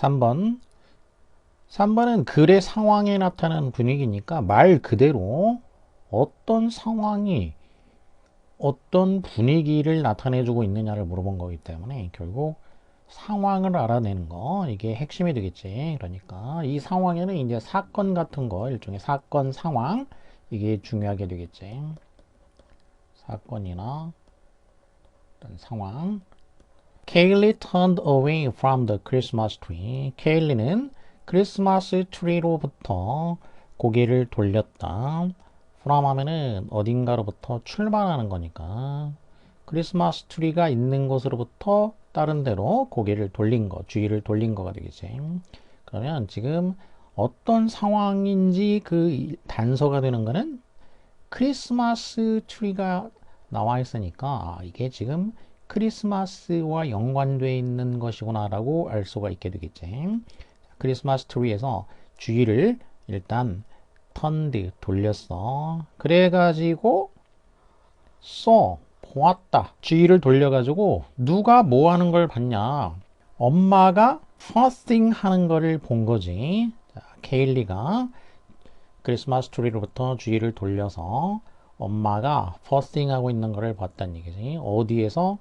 3번. 3번은 글의 상황에 나타나는 분위기니까 말 그대로 어떤 상황이 어떤 분위기를 나타내주고 있느냐를 물어본 거기 때문에 결국 상황을 알아내는 거 이게 핵심이 되겠지. 그러니까 이 상황에는 이제 사건 같은 거 일종의 사건 상황 이게 중요하게 되겠지. 사건이나 어떤 상황. Kaylee turned away from the Christmas tree. 케일리는 크리스마스 트리로부터 고개를 돌렸다. from 하면은 어딘가로부터 출발하는 거니까 크리스마스 트리가 있는 곳으로부터 다른 데로 고개를 돌린 거, 주의를 돌린 거가 되겠지. 그러면 지금 어떤 상황인지 그 단서가 되는 거는 크리스마스 트리가 나와 있으니까 아, 이게 지금 크리스마스와 연관되어 있는 것이구나라고 알 수가 있게 되겠지. 크리스마스 트리에서 주의를 일단 턴드 돌렸어. 그래가지고 써 보았다. 주의를 돌려가지고 누가 뭐 하는 걸 봤냐? 엄마가 퍼스팅 하는 거를 본 거지. 자, 케일리가 크리스마스 트리로부터 주의를 돌려서 엄마가 퍼스팅 하고 있는 거를 봤다는 얘기지. 어디에서?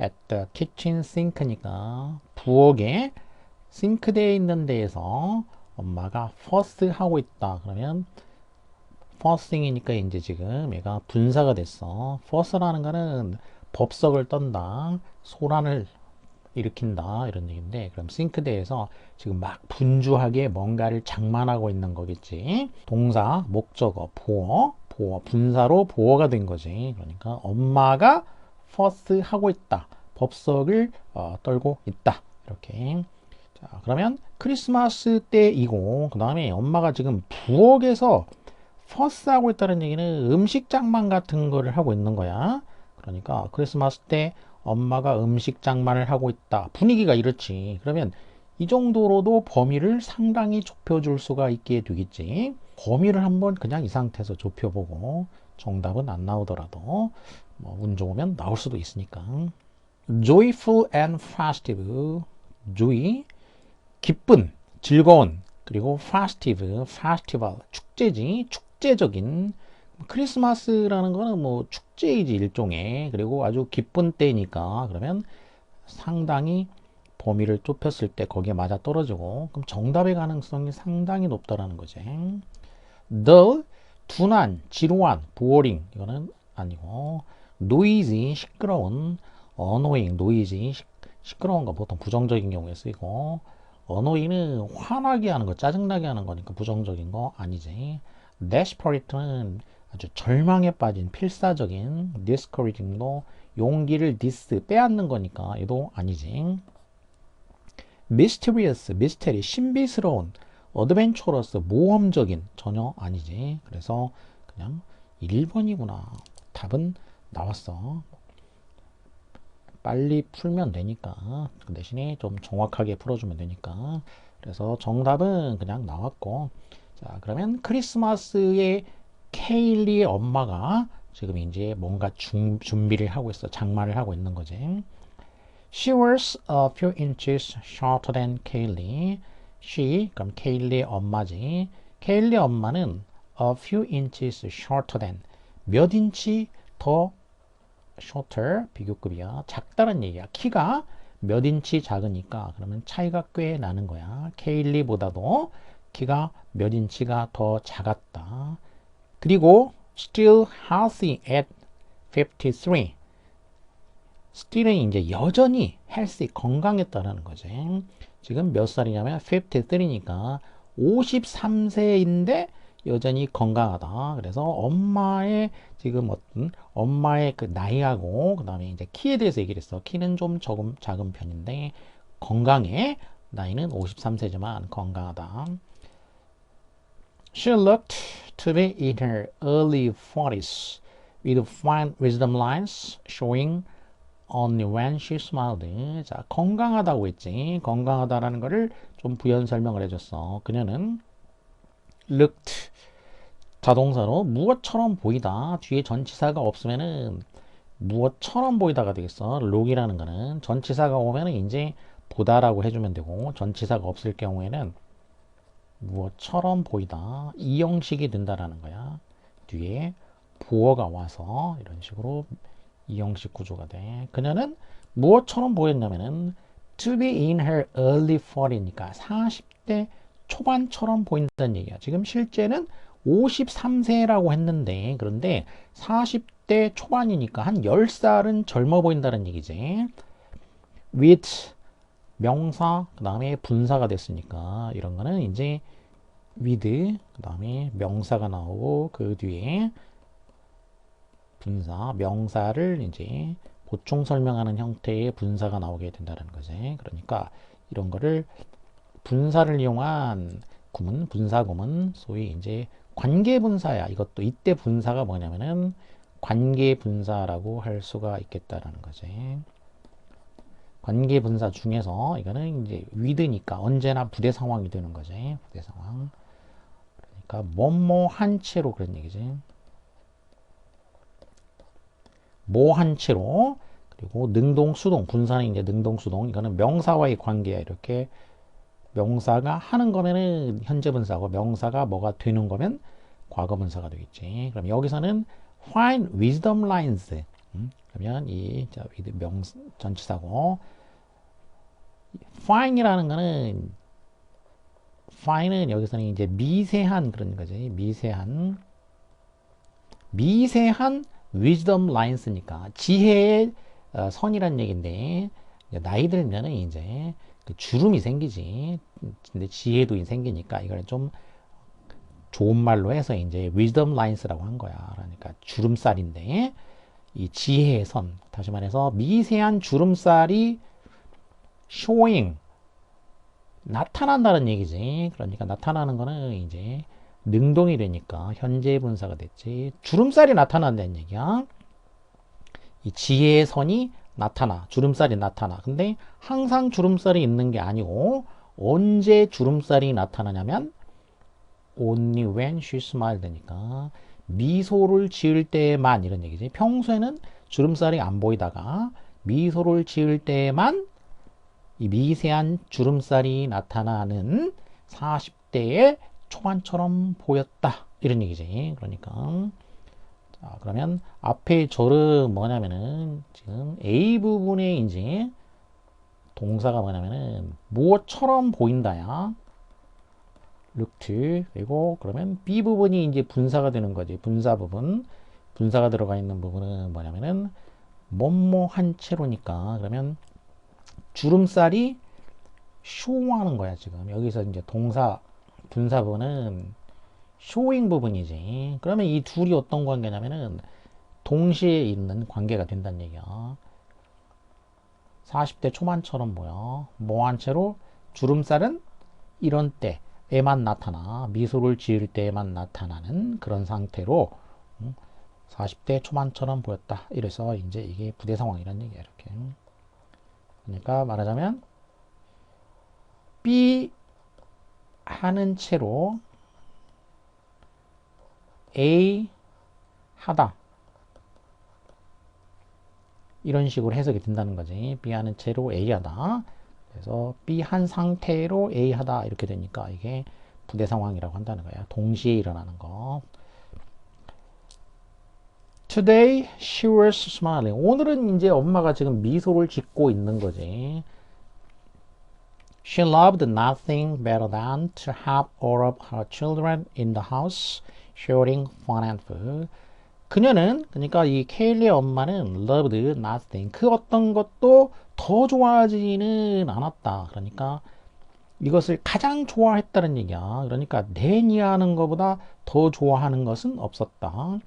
At the kitchen sink니까 부엌에 싱크대에 있는 데에서 엄마가 first 하고 있다. 그러면 first이니까 이제 지금 얘가 분사가 됐어. first라는 거는 법석을 떤다. 소란을 일으킨다. 이런 얘기인데 그럼 싱크대에서 지금 막 분주하게 뭔가를 장만하고 있는 거겠지. 동사, 목적어, 보어, 보어, 분사로 보어가 된 거지. 그러니까 엄마가 first 하고 있다. 법석을 어, 떨고 있다. 이렇게 자, 그러면 크리스마스 때이고 그 다음에 엄마가 지금 부엌에서 퍼스 하고 있다는 얘기는 음식 장만 같은 거를 하고 있는 거야. 그러니까 크리스마스 때 엄마가 음식 장만을 하고 있다. 분위기가 이렇지. 그러면 이 정도로도 범위를 상당히 좁혀줄 수가 있게 되겠지. 범위를 한번 그냥 이 상태에서 좁혀보고 정답은 안 나오더라도 뭐 운 좋으면 나올 수도 있으니까. joyful and festive. joy 기쁜, 즐거운, 그리고 festive, festival, 축제지, 축제적인 크리스마스라는 거는 뭐 축제이지 일종의 그리고 아주 기쁜 때니까 그러면 상당히 범위를 좁혔을 때 거기에 맞아 떨어지고 그럼 정답의 가능성이 상당히 높다라는 거지. the 둔한, 지루한, boring 이거는 아니고 noisy 시끄러운, annoying, noisy 시끄러운 거 보통 부정적인 경우에 쓰이고 언어인은 화나게 하는 거, 짜증나게 하는 거니까 부정적인 거 아니지. desperate,는 아주 절망에 빠진 필사적인 discouraging도 용기를 dis 빼앗는 거니까 얘도 아니지. mysterious, mystery, 신비스러운, adventurous, 모험적인 전혀 아니지. 그래서 그냥 1번이구나. 답은 나왔어. 빨리 풀면 되니까. 그 대신에 좀 정확하게 풀어주면 되니까. 그래서 정답은 그냥 나왔고. 자 그러면 크리스마스에 케일리의 엄마가 지금 이제 뭔가 중, 준비를 하고 있어. 장마를 하고 있는 거지. She was a few inches shorter than Kaylee She 그럼 케일리의 엄마지. 케일리 엄마는 a few inches shorter than. 몇 인치 더 shorter 비교급이야. 작다는 얘기야. 키가 몇 인치 작으니까 그러면 차이가 꽤 나는 거야. 케일리보다도 키가 몇 인치가 더 작았다. 그리고 still healthy at 53. still은 이제 여전히 healthy 건강했다라는 거지. 지금 몇 살이냐면 53니까 53세인데 여전히 건강하다. 그래서 엄마의 지금 어떤 엄마의 그 나이하고 그 다음에 이제 키에 대해서 얘기를 했어. 키는 좀 조금 작은 편인데 건강해. 나이는 53세지만 건강하다. She looked to be in her early 40s with fine wisdom lines showing only when she smiled. 자, 건강하다고 했지. 건강하다라는 거를 좀 부연 설명을 해줬어. 그녀는 looked 자동사로 무엇처럼 보이다 뒤에 전치사가 없으면은 무엇처럼 보이다가 되겠어 look이라는 거는 전치사가 오면은 이제 보다라고 해주면 되고 전치사가 없을 경우에는 무엇처럼 보이다 이 형식이 된다라는 거야. 뒤에 보어가 와서 이런 식으로 이 형식 구조가 돼. 그녀는 무엇처럼 보였냐면은 to be in her early 40이니까 40대 초반처럼 보인다는 얘기야. 지금 실제는 53세라고 했는데 그런데 40대 초반이니까 한 10살은 젊어 보인다는 얘기지. with 명사 그 다음에 분사가 됐으니까 이런 거는 이제 with 그 다음에 명사가 나오고 그 뒤에 분사 명사를 이제 보충 설명하는 형태의 분사가 나오게 된다는 거지. 그러니까 이런 거를 분사를 이용한 구문, 분사 구문, 소위 이제 관계 분사야. 이것도 이때 분사가 뭐냐면은 관계 분사라고 할 수가 있겠다라는 거지. 관계 분사 중에서 이거는 이제 위드니까 언제나 부대 상황이 되는 거지. 부대 상황. 그러니까 뭐뭐 한 채로 그런 얘기지. 뭐 한 채로 그리고 능동 수동 분사는 이제 능동 수동 이거는 명사와의 관계야 이렇게 명사가 하는 거면은 현재 분사고 명사가 뭐가 되는 거면 과거 분사가 되겠지. 그럼 여기서는 find wisdom lines. 음, 그러면 이 자, 명 전치사고 find이라는 거는 find은 여기서는 이제 미세한 그런 거지. 미세한 미세한 wisdom lines니까 지혜의 어, 선이란 얘기인데 나이 들면은 이제 그 주름이 생기지. 근데 지혜도 생기니까 이걸 좀 좋은 말로 해서 이제 wisdom lines라고 한 거야. 그러니까 주름살인데 이 지혜의 선, 다시 말해서 미세한 주름살이 showing 나타난다는 얘기지. 그러니까 나타나는 거는 이제 능동이 되니까 현재 분사가 됐지. 주름살이 나타난다는 얘기야. 이 지혜의 선이 나타나, 주름살이 나타나. 근데 항상 주름살이 있는 게 아니고 언제 주름살이 나타나냐면 only when she smiled 되니까 미소를 지을 때만 이런 얘기지. 평소에는 주름살이 안 보이다가 미소를 지을 때만 이 미세한 주름살이 나타나는 40대의 초반처럼 보였다. 이런 얘기지. 그러니까 자, 그러면 앞에 절은 뭐냐면은 지금 A 부분에 이제 동사가 뭐냐면은 무엇처럼 보인다야. looked 그리고 그러면 B 부분이 이제 분사가 되는 거지. 분사 부분. 분사가 들어가 있는 부분은 뭐냐면은 뭐뭐 한 채로니까 그러면 주름살이 쇼하는 거야 지금 여기서 이제 동사 분사 부분은 쇼잉 부분이지. 그러면 이 둘이 어떤 관계냐면은 동시에 있는 관계가 된다는 얘기야. 40대 초반처럼 보여. 뭐한 채로 주름살은 이런 때에만 나타나 미소를 지을 때에만 나타나는 그런 상태로 40대 초반처럼 보였다. 이래서 이제 이게 부대 상황이라는 얘기야. 이렇게. 그러니까 말하자면 B 하는 채로 A 하다 이런 식으로 해석이 된다는 거지 B 하는 채로 A 하다 그래서 B 한 상태로 A 하다 이렇게 되니까 이게 부대 상황이라고 한다는 거야 동시에 일어나는 거 Today she was smiling 오늘은 이제 엄마가 지금 미소를 짓고 있는 거지 She loved nothing better than to have all of her children in the house sharing. 그녀는 그러니까 이 케일리의 엄마는 loved nothing 그 어떤 것도 더 좋아하지는 않았다. 그러니까 이것을 가장 좋아했다는 얘기야. 그러니까 내니하는 것보다 더 좋아하는 것은 없었다.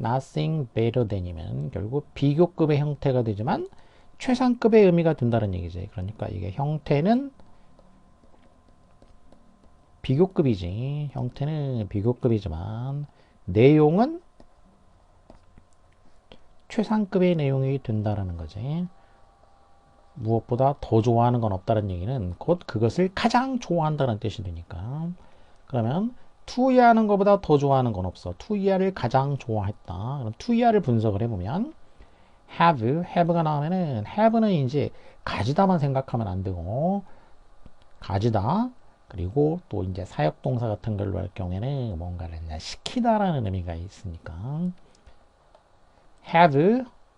nothing better than이면 결국 비교급의 형태가 되지만 최상급의 의미가 된다는 얘기지. 그러니까 이게 형태는 비교급이지. 형태는 비교급이지만 내용은 최상급의 내용이 된다라는 거지. 무엇보다 더 좋아하는 건 없다는 얘기는 곧 그것을 가장 좋아한다는 뜻이 되니까. 그러면 투이하는 것보다 더 좋아하는 건 없어. 투이하를 가장 좋아했다. 그럼 투이하를 분석을 해보면 have, have가 나오면은 have는 이제 가지다만 생각하면 안 되고 가지다 그리고 또 이제 사역동사 같은 걸로 할 경우에는 뭔가를 시키다라는 의미가 있으니까. Have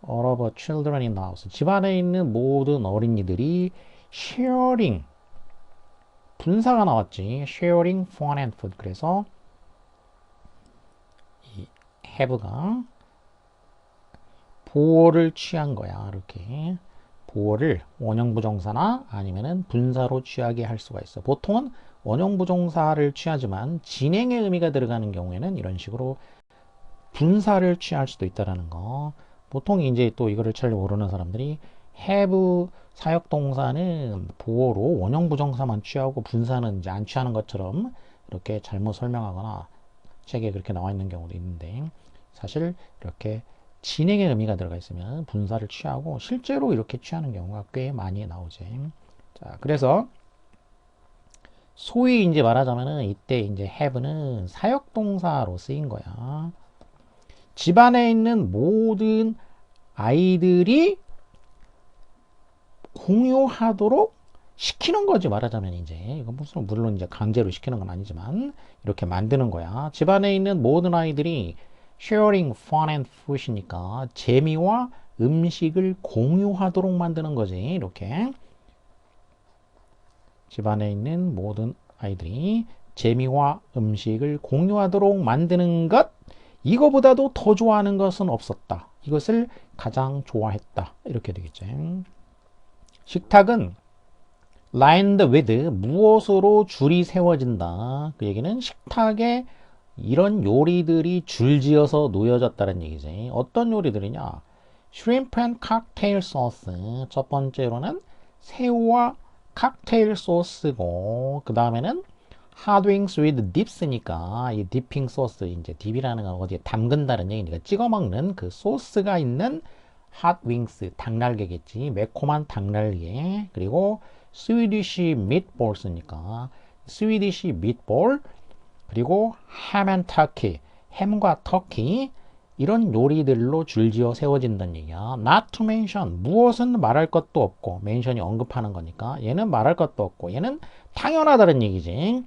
all of our children in the house. 집안에 있는 모든 어린이들이 sharing 분사가 나왔지. sharing fun and food 그래서 이 have가 보호를 취한 거야 이렇게 보호를 원형부정사나 아니면은 분사로 취하게 할 수가 있어. 보통은 원형부정사를 취하지만 진행의 의미가 들어가는 경우에는 이런 식으로 분사를 취할 수도 있다라는 거. 보통 이제 또 이거를 잘 모르는 사람들이 have 사역동사는 보호로 원형부정사만 취하고 분사는 이제 안 취하는 것처럼 이렇게 잘못 설명하거나 책에 그렇게 나와 있는 경우도 있는데 사실 이렇게 진행의 의미가 들어가 있으면 분사를 취하고 실제로 이렇게 취하는 경우가 꽤 많이 나오지. 자, 그래서 소위 이제 말하자면은 이때 이제 have는 사역동사로 쓰인 거야. 집안에 있는 모든 아이들이 공유하도록 시키는 거지 말하자면 이제 이건 무슨 물론 이제 강제로 시키는 건 아니지만 이렇게 만드는 거야. 집안에 있는 모든 아이들이 sharing fun and food이니까 재미와 음식을 공유하도록 만드는 거지. 이렇게 집안에 있는 모든 아이들이 재미와 음식을 공유하도록 만드는 것 이거보다도 더 좋아하는 것은 없었다. 이것을 가장 좋아했다. 이렇게 되겠죠. 식탁은 lined with 무엇으로 줄이 세워진다. 그 얘기는 식탁에 이런 요리들이 줄지어서 놓여졌다는 얘기지. 어떤 요리들이냐? shrimp and cocktail sauce. 첫 번째로는 새우와 칵테일 소스고 그 다음에는 hot with dips니까 이 디핑 소스 이제 딥이라는 건 어디에 담근다는 얘기니까 찍어 먹는 그 소스가 있는 wings 닭날개겠지 매콤한 닭날개 그리고 스위디시 meatballs니까 스위디시 meatball 그리고 and turkey 햄과 터키 이런 요리들로 줄지어 세워진다는 얘기야. Not to mention 무엇은 말할 것도 없고 mention이 언급하는 거니까 얘는 말할 것도 없고 얘는 당연하다는 얘기지.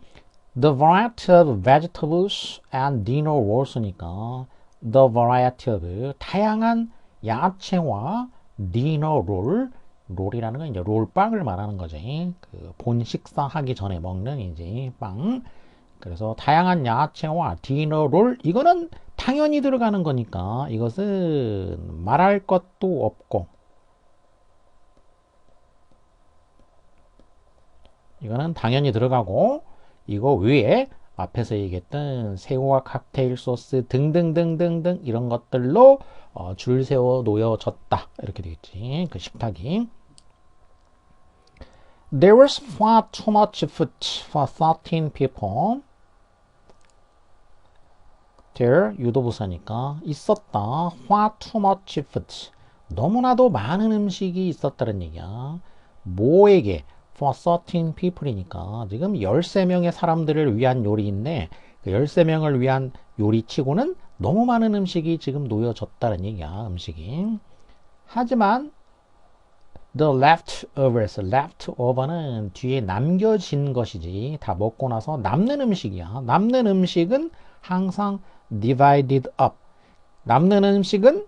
The variety of vegetables and dinner rolls니까 the variety of 다양한 야채와 dinner 롤이라는 건 이제 롤빵을 말하는 거지. 그 본 식사하기 전에 먹는 이제 빵. 그래서 다양한 야채와 디너 롤 이거는 당연히 들어가는 거니까 이것은 말할 것도 없고. 이거는 당연히 들어가고 이거 외에 앞에서 얘기했던 새우와 칵테일 소스 등등등등등 이런 것들로 어, 줄 세워 놓여졌다. 이렇게 되겠지. 그 식탁이. There was far too much food for 13 people. There 유도부사니까 있었다. far too much food. 너무나도 많은 음식이 있었다는 얘기야. 뭐에게? for 13 people이니까 지금 13명의 사람들을 위한 요리인데 그 13명을 위한 요리치고는 너무 많은 음식이 지금 놓여졌다는 얘기야. 음식이. 하지만 The leftovers, leftover는 뒤에 남겨진 것이지 다 먹고 나서 남는 음식이야. 남는 음식은 항상 divided up. 남는 음식은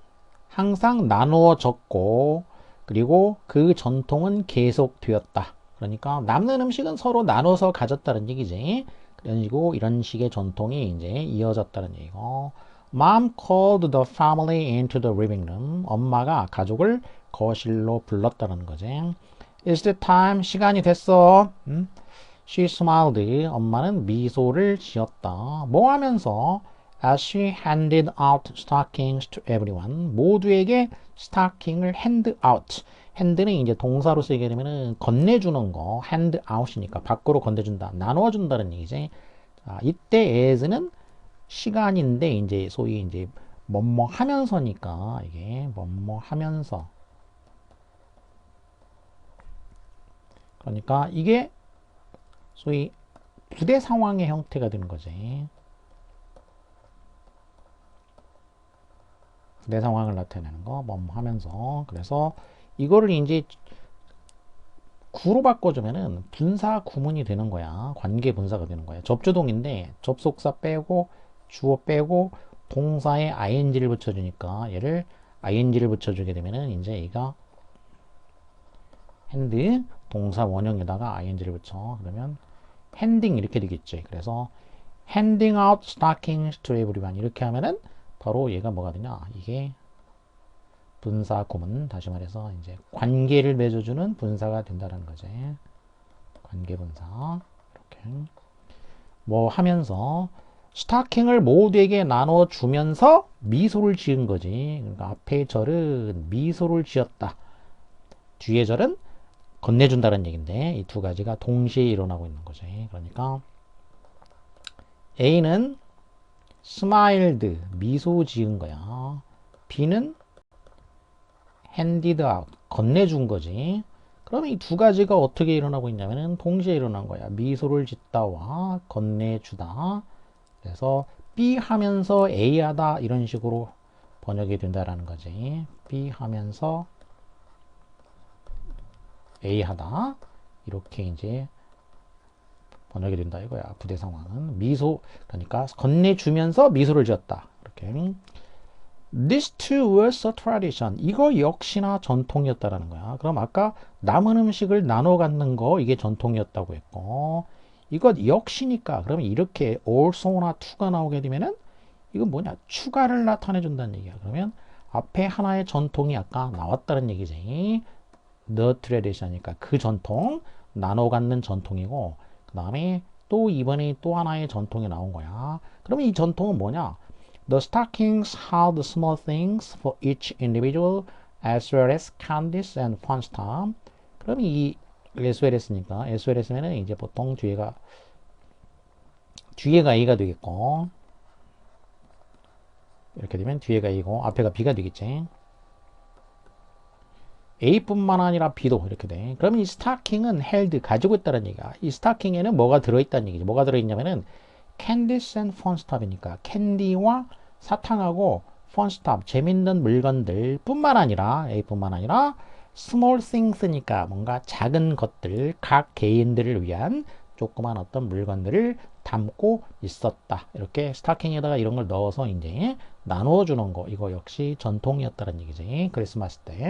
항상 나누어졌고 그리고 그 전통은 계속되었다. 그러니까 남는 음식은 서로 나눠서 가졌다는 얘기지. 그리고 이런 식의 전통이 이제 이어졌다는 얘기고. Mom called the family into the living room. 엄마가 가족을 거실로 불렀다는 거지. Is the time? 시간이 됐어. 음? She smiled. 엄마는 미소를 지었다. 뭐 하면서? As she handed out stockings to everyone. 모두에게 스타킹을 hand out. 핸드는 이제 동사로 쓰게 되면은 건네주는 거, hand out이니까 밖으로 건네준다, 나눠준다는 얘기지. 자, 이때 as는 시간인데 이제 소위 이제 뭐뭐 하면서니까 이게 뭐뭐 하면서 그러니까 이게 소위 부대 상황의 형태가 되는 거지. 내 상황을 나타내는 거, 뭐 하면서. 그래서 이거를 이제 구로 바꿔주면은 분사 구문이 되는 거야. 관계 분사가 되는 거야. 접주동인데 접속사 빼고 주어 빼고 동사에 ing를 붙여주니까 얘를 ing를 붙여주게 되면은 이제 얘가 핸드 동사 원형에다가 ing를 붙여 그러면 핸딩 이렇게 되겠지. 그래서 handing out stockings to everyone 이렇게 하면은 바로 얘가 뭐가 되냐? 이게 분사 구문 다시 말해서 이제 관계를 맺어주는 분사가 된다는 거지. 관계 분사 이렇게 뭐 하면서 스타킹을 모두에게 나눠 주면서 미소를 지은 거지. 그러니까 앞에 절은 미소를 지었다. 뒤에 절은 건네준다는 얘기인데 이 두 가지가 동시에 일어나고 있는 거지. 그러니까 A는 smiled 미소 지은 거야. B는 handed out 건네준 거지. 그러면 이 두 가지가 어떻게 일어나고 있냐면은 동시에 일어난 거야. 미소를 짓다와 건네주다. 그래서 B 하면서 A 하다 이런 식으로 번역이 된다라는 거지. B 하면서 A 하다 이렇게 이제 번역이 된다 이거야. 부대 상황은 미소 그러니까 건네주면서 미소를 지었다. 이렇게 This too was a tradition. 이거 역시나 전통이었다라는 거야. 그럼 아까 남은 음식을 나눠 갖는 거 이게 전통이었다고 했고 이것 역시니까 그러면 이렇게 also나 to가 나오게 되면은 이건 뭐냐 추가를 나타내 준다는 얘기야. 그러면 앞에 하나의 전통이 아까 나왔다는 얘기지. The tradition이니까 그 전통 나눠 갖는 전통이고 그 다음에 또 이번에 또 하나의 전통이 나온 거야. 그러면 이 전통은 뭐냐? The stockings had small things for each individual as well as candies and fun stuff. 그럼 이 well as면은 이제 보통 뒤에가 뒤에가 A가 되겠고 이렇게 되면 뒤에가 A고 앞에가 B가 되겠지. A뿐만 아니라 B도 이렇게 돼. 그러면 이 스타킹은 held 가지고 있다는 얘기야. 이 스타킹에는 뭐가 들어있다는 얘기지. 뭐가 들어있냐면은 and fun stuff이니까 캔디와 사탕하고 stuff 재밌는 물건들 뿐만 아니라 A뿐만 아니라 small things니까 뭔가 작은 것들 각 개인들을 위한 조그만 어떤 물건들을 담고 있었다. 이렇게 스타킹에다가 이런 걸 넣어서 이제 나누어 주는 거 이거 역시 전통이었다는 얘기지. 크리스마스 때.